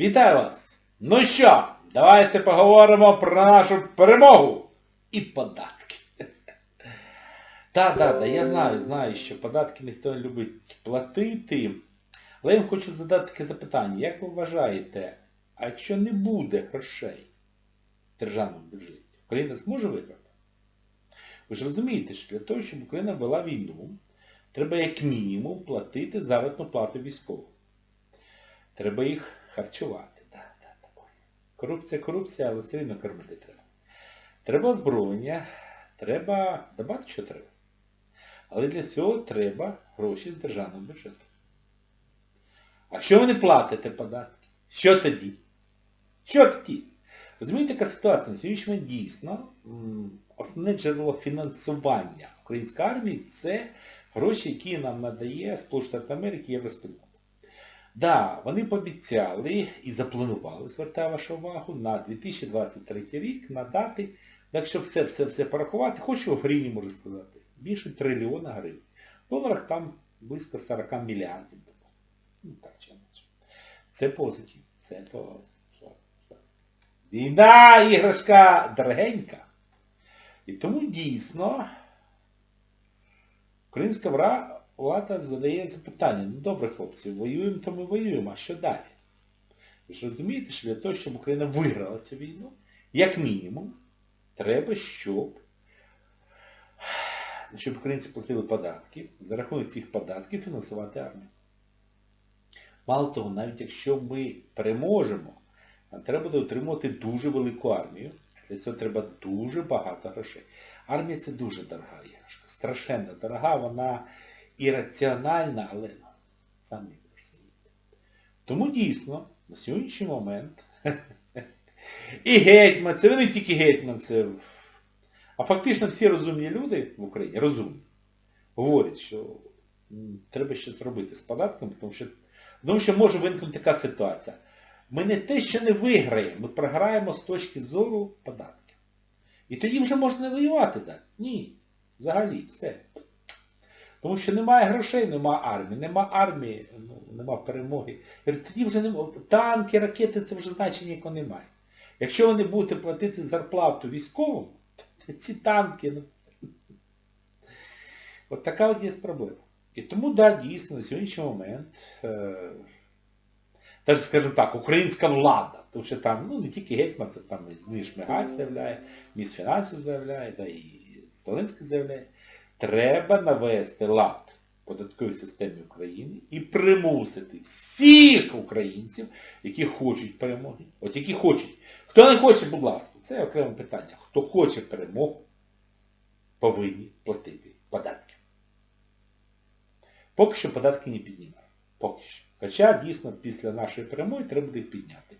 Вітаю вас! Ну що, давайте поговоримо про нашу перемогу і податки. Так, так, так, я знаю, знаю, що податки ніхто не любить платити. Але я вам хочу задати таке запитання. Як ви вважаєте, а якщо не буде грошей в державному бюджеті, Україна зможе виграти? Ви ж розумієте, що для того, щоб Україна вела війну, треба як мінімум платити заробітну плату військовим. Треба їх харчувати. Да, да, такое. Корупція, корупція, але все рівно кормити треба. Треба озброєння, треба, да що треба. Але для цього треба гроші з державного бюджету. А якщо ви не платите податки, що тоді? Що тоді? Розумієте, яка ситуація? На сьогоднішній дійсно основне джерело фінансування української армії це гроші, які нам надає Сполучені Америки і Євроспільнота. Да, вони пообіцяли і запланували, звертаю вашу увагу, на 2023 рік надати, якщо все-все-все порахувати, хочу в гривні можу сказати, більше трильйона гривень. В доларах там близько 40 мільярдів. Ну так чи інакше. Це позитив. Це позитив. Війна, іграшка дорогенька. І тому дійсно українська вра- влада задає запитання. Ну добре, хлопці, воюємо, то ми воюємо, а що далі? Ви ж розумієте, що для того, щоб Україна виграла цю війну, як мінімум, треба, щоб, щоб українці платили податки, за рахунок цих податків фінансувати армію. Мало того, навіть якщо ми переможемо, нам треба буде отримувати дуже велику армію. Для цього треба дуже багато грошей. Армія це дуже дорога іграшка, страшенно дорога, вона ірраціональна, але самі розумієте. Тому дійсно, на сьогоднішній момент і гетьман, це не тільки гетьман, це, а фактично всі розумні люди в Україні, розумні, говорять, що треба щось робити з податками, тому що, тому що може виникнути така ситуація. Ми не те, що не виграємо, ми програємо з точки зору податків. І тоді вже можна не воювати далі. Ні. Взагалі, все. Тому що немає грошей, немає армії. Нема армії, ну, нема перемоги. Тоді вже нема. Танки, ракети, це вже значення ніякого немає. Якщо ви не будете платити зарплату військовим, то ці танки, ну. От така от є проблема. І тому, да, дійсно, на сьогоднішній момент. Е скажімо так, українська влада, тому що там, ну, не тільки Гетьман, це там і Шмигаль заявляє, міс фінансів заявляє, да, і Зеленський заявляє, треба навести лад в податковій системі України і примусити всіх українців, які хочуть перемоги, от які хочуть. Хто не хоче, будь ласка, це окреме питання. Хто хоче перемогу, повинні платити податки. Поки що податки не піднімають. Поки що. Хоча дійсно після нашої перемоги треба буде їх підняти.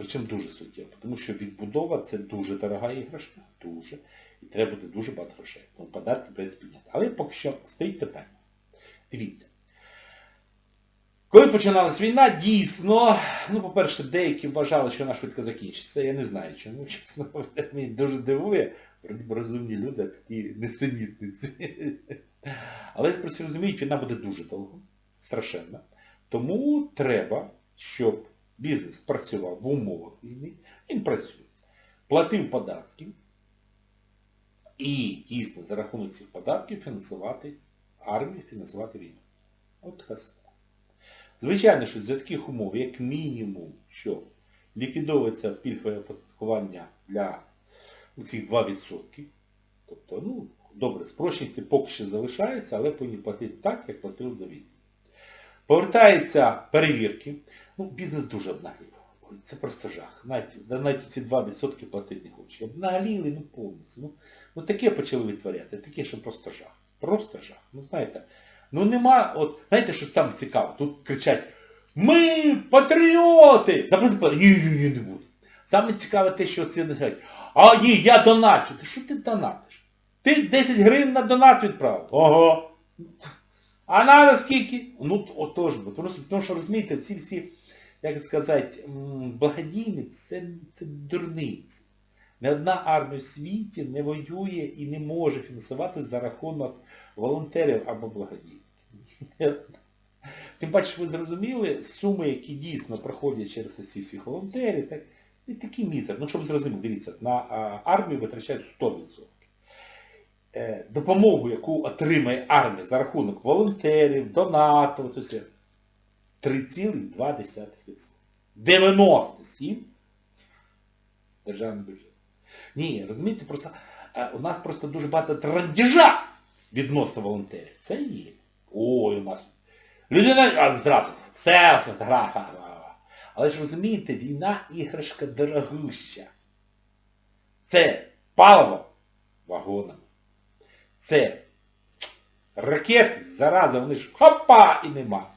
Причому дуже суттєво, тому що відбудова це дуже дорога іграшка, дуже. І треба буде дуже багато грошей. Тому податки треба підняти. Але поки що стоїть питання. Дивіться. Коли починалась війна, дійсно, ну, по-перше, деякі вважали, що вона швидко закінчиться. Я не знаю чому, чесно мені дуже дивує. Розумні люди, такі несенітниці. Але просто розуміють, війна буде дуже довго. Страшенно. Тому треба, щоб бізнес працював в умовах війни, він працює. Платив податки і дійсно за рахунок цих податків фінансувати армію, фінансувати війну. От така ситуація. Звичайно, що за таких умов, як мінімум, що ліквідовується пільгове оподаткування для цих 2%. Тобто, ну, добре, спрощенці поки що залишаються, але повинні платити так, як платили до війни. Повертаються перевірки. Ну, бізнес дуже обнаглів. Це просто жах. Навіть, навіть ці 2% платити не хочуть. Обнагліли, ну повністю. Ну, ну таке почали витворяти, таке, що просто жах. Просто жах. Ну знаєте, ну нема, от, знаєте, що саме цікаво? Тут кричать, ми патріоти! Заплати, ні, ні, ні, не буду. Саме цікаве те, що це не кажуть, а ні, я доначу. Ти що ти донатиш? Ти 10 гривень на донат відправив. Ого. А надо скільки? Ну, отож. Тому, що- тому що, розумієте, ці всі, як сказати, благодійні, це, це дурниці. Ні одна армія в світі не воює і не може фінансувати за рахунок волонтерів або благодійників. Тим паче, ви зрозуміли, суми, які дійсно проходять через усі всіх волонтерів, так, і такі мізер. Ну, щоб зрозуміли, дивіться, на армію витрачають 100%. Е, допомогу, яку отримає армія за рахунок волонтерів, донатів, це все, 3,2%. 97 державний бюджет. Ні, розумієте, просто е, у нас просто дуже багато трандіжа відносно волонтерів. Це є. Ой, у нас. Людина а, зразу, все, фотографа. Але ж розумієте, війна іграшка дорогуща. Це паливо вагонами. Це ракети, зараза, вони ж хопа і нема.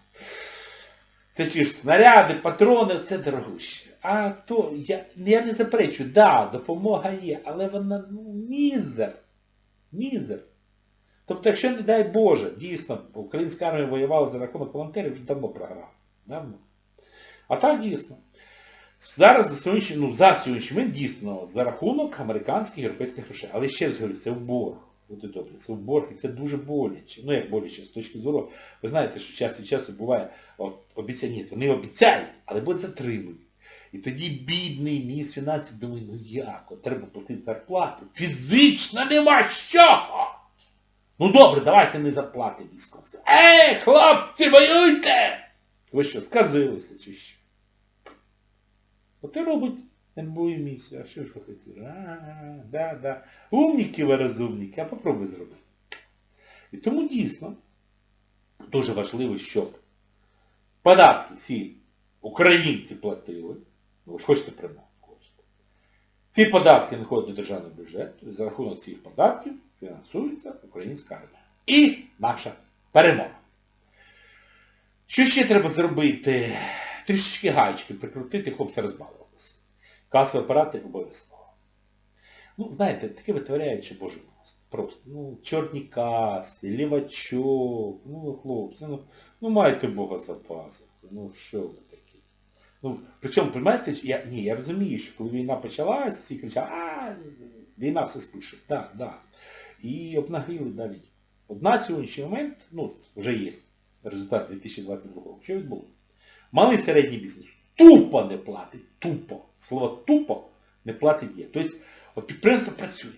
Це ж снаряди, патрони, це дорогуще. А то я, я не заперечую, да, допомога є, але вона ну, мізер. Мізер. Тобто, якщо, не дай Боже, дійсно, українська армія воювала за рахунок волонтерів, вже давно програла. Давно. А так дійсно. Зараз за сьогоднішній, ну, за сьогоднішній момент дійсно за рахунок американських європейських грошей. Але ще раз говорю, це в борг. Буде добре, це в борг і це дуже боляче. Ну як боляче, з точки зору, ви знаєте, що час від часу буває, от, обіцяння, вони обіцяють, але будуть затримані. І тоді бідний міністр фінансів думає, ну як, от треба платити зарплату. Фізично нема що! Ну добре, давайте не зарплати військовим. Ей, хлопці, воюйте! Ви що, сказилися чи що? От і робить НБУ місію. А що ж ви хотіли? Да, да. Умніки ви розумніки, а попробуй зробити. І тому дійсно дуже важливо, щоб податки всі українці платили. Ну ви ж хочете прямо, хочете. Ці податки не ходять до державного бюджету, і за рахунок цих податків фінансується українська армія. І наша перемога. Що ще треба зробити? Трішечки гаєчки прикрутити, хлопці розбавилися. Касові апарати обов'язково. Ну, знаєте, таке витворяють, що боже. Просто. Ну, чорні каси, лівачок, ну, хлопці, ну, ну майте Бога запасу. Ну, що ви такі? Ну, причому, розумієте, я, ні, я розумію, що коли війна почалась, всі кричали, а, війна все спише. Так, так. І обнагліли далі. От на сьогоднішній момент, ну, вже є результат 2022 року. Що відбулося? Малий середній бізнес тупо не платить. Тупо. Слово тупо не платить є. Тобто, от підприємство працює.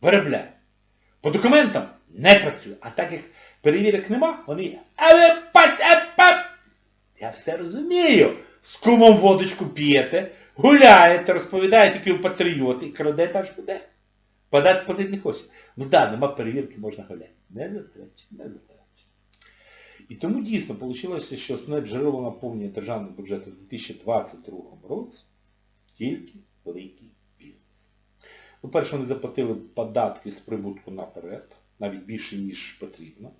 Виробляє. По документам не працює. А так як перевірок нема, вони апап. Я все розумію. З кумом водочку п'єте, гуляєте, розповідаєте, які ви патріоти, і крадете аж куди. Подати платити не хоче. Ну так, да, нема перевірки, можна гуляти. Не заперечу, не заперечу. І тому дійсно вийшло, що основне джерело наповнення державного бюджету у 2022 році тільки великий бізнес. Ну, перше, вони заплатили податки з прибутку наперед, навіть більше, ніж потрібно.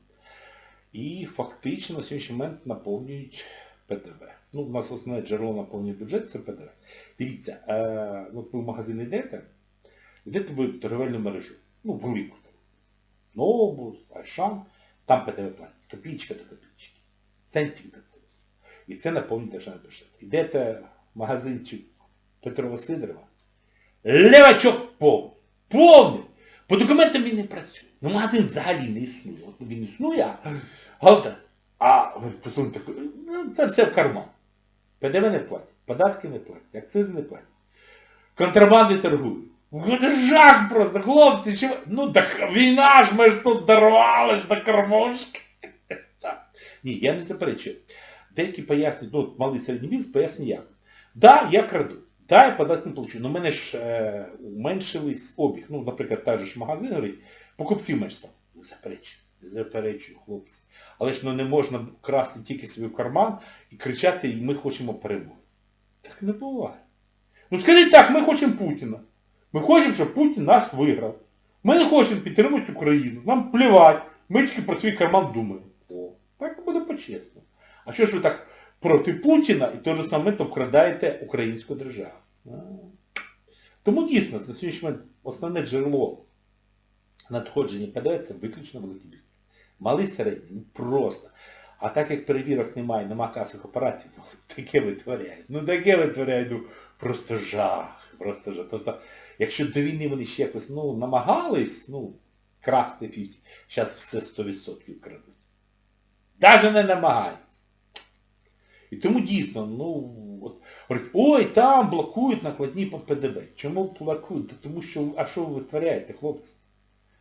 І фактично на сьогоднішній момент наповнюють ПДВ. Ну, у нас основне джерело наповнення бюджету це ПДВ. Дивіться, е, от ви в магазин йдете, йдете ви в торговельну мережу, ну, велику там. Новобус, Айшан, там ПДВ платять. Копійка до копійки. Центів до центів. І це наповнює державний бюджет. Йдете в магазинчик Петрова Сидорова, левачок повний. Повний. По документам він не працює. Ну магазин взагалі не існує. От він існує, а. А ну, це все в карман. ПДВ не платять, податки не платять, акцизи не платять. Контрабанди торгують. Ну, це жах просто, хлопці, що. Ну так війна ж ми ж тут дорвались до кормушки. Ні, я не заперечую. Деякі пояснюють, ну, малий середній бізнес пояснює як. Да, я краду. Да, я податки не плачу. Ну, в мене ж е, уменшились обіг. Ну, наприклад, та ж магазин говорить, покупців менш стало. Не заперечую. Не заперечую, хлопці. Але ж ну, не можна красти тільки свій карман і кричати, ми хочемо перемоги. Так не буває. Ну скажіть так, ми хочемо Путіна. Ми хочемо, щоб Путін нас виграв. Ми не хочемо підтримувати Україну. Нам плівать. Ми тільки про свій карман думаємо. О, так буде по-чесному. А що ж ви так проти Путіна і той же саме обкрадаєте українську державу? Тому дійсно, на сьогоднішній момент основне джерело надходження ПДВ це виключно великий бізнес. Малий середній, ну просто. А так як перевірок немає, нема касових апаратів, ну таке витворяють. Ну таке витворяють, ну просто жах. Просто жах. Тобто, якщо до війни вони ще якось ну, намагались, ну, красти фіті, зараз все 100% крадуть. Навіть не намагаються. І тому дійсно, ну, от, говорять, ой, там блокують накладні по ПДВ. Чому блокують? Та тому що, а що ви витворяєте, хлопці?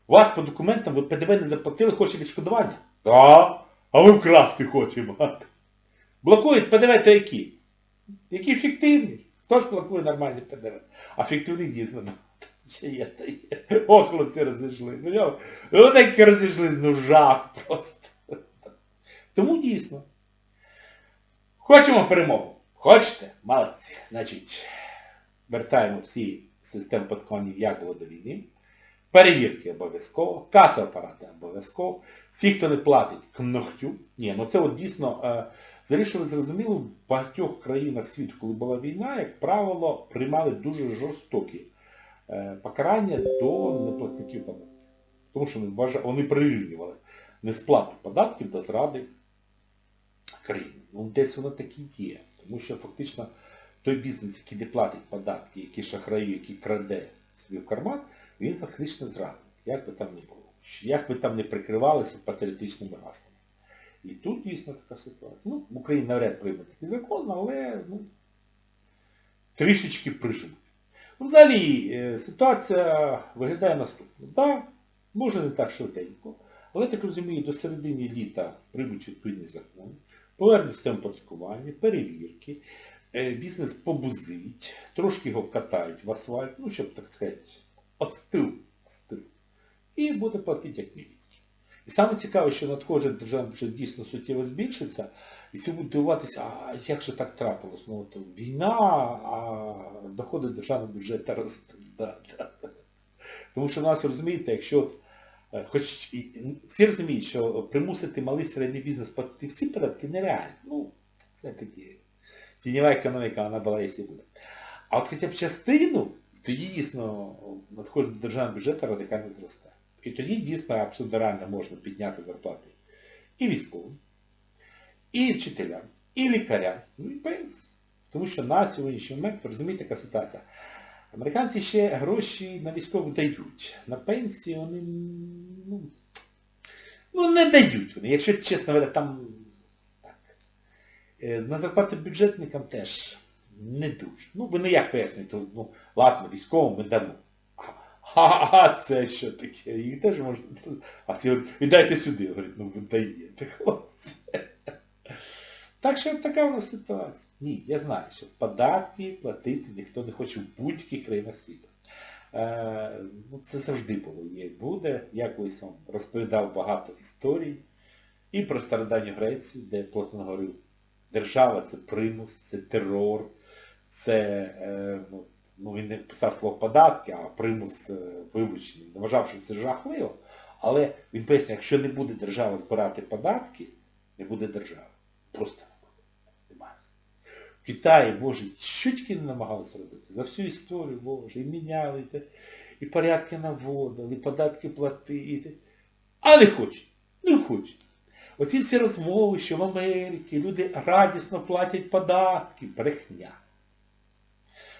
У вас по документам ви ПДВ не заплатили, хоче відшкодування? Так. А ви вкрасти хочемо. Блокують ПДВ то які? Які фіктивні? Хто ж блокує нормальні ПДВ? А фіктивний. Ще є, то є. О, хлопці розійшлись. Ну, такі розійшлись, ну жах просто. Тому дійсно. Хочемо перемогу. Хочете? Молодці. Значить, вертаємо всі системи подконів, як було до війни. Перевірки обов'язково, каса апарати обов'язково. Всі, хто не платить к ногтю. Ні, ну це от дійсно, е, взагалі, що ви зрозуміли, в багатьох країнах світу, коли була війна, як правило, приймали дуже жорстокі е, покарання до неплатників податків. Тому що вони прирівнювали несплату податків до зради країни. Ну десь воно так і є. Тому що фактично той бізнес, який не платить податки, який шахраю, який краде собі в карман, він фактично зрадник. Як би там не було. Як би там не прикривалися патріотичними гаслами. І тут дійсно така ситуація. Ну, в Україні навряд прийме такий закон, але ну, трішечки прижмуть. Взагалі, е, ситуація виглядає наступно. Так, може не так швиденько, але так розумію, до середини літа приймуть відповідні закони, повернуть систему податкування, перевірки, е, бізнес побузить, трошки його вкатають в асфальт, ну, щоб, так сказати, остив, остив. І буде платити як міліті. І саме цікаве, що надходження державного бюджету дійсно суттєво збільшиться, і всі будуть дивуватися, а як же так трапилось? Ну от війна, а доходи державного бюджету ростуть. Да, да. Тому що в нас, розумієте, якщо е, хоч всі розуміють, що примусити малий середній бізнес платити всі податки нереально. Ну, це таки тіньова економіка, вона була і буде. А от хоча б частину, тоді дійсно надходить до державного бюджету радикально зросте. І тоді дійсно абсолютно реально можна підняти зарплати і військовим, і вчителям, і лікарям, ну і пенсії. Тому що на сьогоднішній момент, розумієте, яка ситуація. Американці ще гроші на військових дають. На пенсії вони ну, ну не дають вони. Якщо чесно там так. Е, На зарплати бюджетникам теж не дуже. Ну, вони як пояснюють, ну, ладно, військовим ми дамо. А, це що таке? Їх теж можна. А ці говорять, і дайте сюди, говорять, ну ви даєте, хлопці. Так що така у нас ситуація. Ні, я знаю, що податки платити ніхто не хоче в будь-яких країнах світу. Е, ну, це завжди було є буде. Я колись вам розповідав багато історій. І про стародавню Грецію, де Платон говорив, держава це примус, це терор, це, е, ну, ну він не писав слово податки, а примус е, вивучений. Не вважав, що це жахливо, але він пояснює, якщо не буде держава збирати податки, не буде держави. Просто не буде. Немає. В Китаї, Боже, що тільки не намагалися робити. За всю історію, Боже, і міняли, і, порядки наводили, і податки платити. А не хочуть. Не хочуть. Оці всі розмови, що в Америці люди радісно платять податки. Брехня.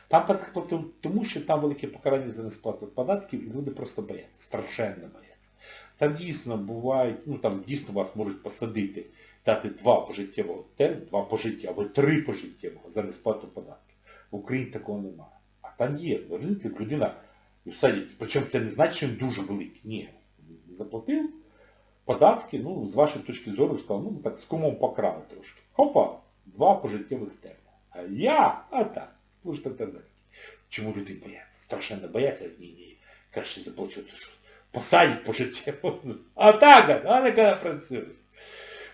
Там податки тому, що там велике покарання за несплату податків, і люди просто бояться, страшенно бояться. Там дійсно бувають, ну там дійсно вас можуть посадити, дати два пожиттєвого два пожиття або три пожиттєвого за несплату податків. В Україні такого немає. А там є, розумієте, людина і всадять, причому це не значить, що він дуже великий. Ні. Заплатив податки, ну, з вашої точки зору, сказав, ну, так з кумом покрали трошки. Хопа, два пожиттєвих терміни. А я, а так, служба інтернету. Чому люди бояться? Страшенно бояться, ні, ні. Краще заплачу, то що посадять пожиттєво. А так, а коли працює.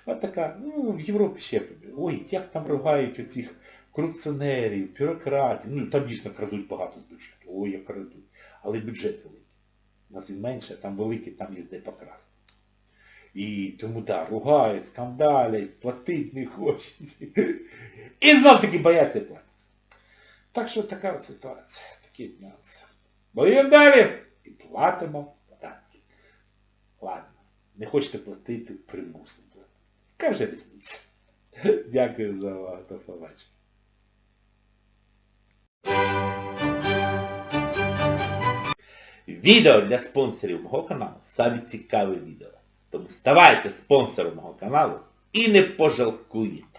От така, ну, в Європі ще. Ой, як там ругають оцих корупціонерів, бюрократів. Ну, там дійсно крадуть багато з бюджету. Ой, як крадуть. Але бюджет великий. У нас він менше, а там великий, там є де покрасти. І тому, да, ругають, скандалять, платить не хочуть. І знов таки бояться платити. Так що така ситуація, такі нюанси. Боїмо далі і платимо податки. Ладно, не хочете платити, примусимо. Яка вже різниця? Дякую за увагу, до побачення. Відео для спонсорів мого каналу саме цікаве відео. Тому ставайте спонсором мого каналу і не пожалкуєте.